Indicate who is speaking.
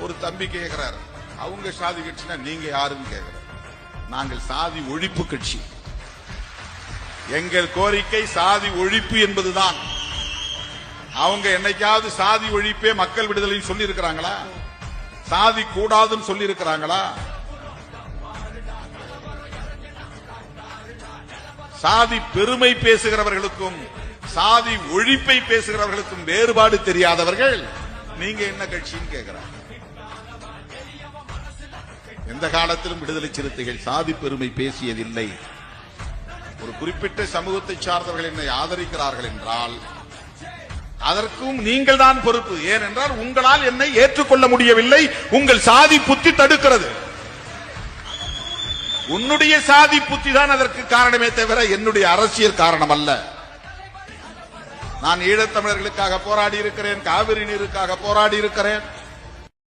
Speaker 1: ஒரு தம்பி கேட்கிறார் அவங்க சாதி கட்சினா நீங்க யாருன்னு கேட்கிறார் நாங்கள் சாதி ஒழிப்பு கட்சி. எங்கள் கோரிக்கை சாதி ஒழிப்பு என்பதுதான். அவங்க என்னைக்காவது சாதி ஒழிப்பே மக்கள் விடுதலை சொல்லி இருக்கிறாங்களா சாதி கூடாதுன்னு சொல்லி இருக்கிறாங்களா சாதி பெருமை பேசுகிறவர்களுக்கும் சாதி ஒழிப்பை பேசுகிறவர்களுக்கும் வேறுபாடு தெரியாதவர்கள் நீங்க என்ன கட்சின்னு கேட்கிறாங்க எந்த காலத்திலும் விடுதலை சிறுத்தைகள் சாதி பெருமை பேசியதில்லை. ஒரு குறிப்பிட்ட சமூகத்தை சார்ந்தவர்கள் என்னை ஆதரிக்கிறார்கள் என்றால் அதற்கும் நீங்கள் தான் பொறுப்பு. ஏனென்றால் உங்களால் என்னை ஏற்றுக்கொள்ள முடியவில்லை. உங்கள் சாதி புத்தி தடுக்கிறது. உன்னுடைய சாதி புத்தி தான் அதற்கு காரணமே தவிர என்னுடைய அரசியல் காரணம் அல்ல நான் ஈழத்தமிழர்களுக்காக போராடி இருக்கிறேன் காவிரி நீருக்காக போராடி இருக்கிறேன்.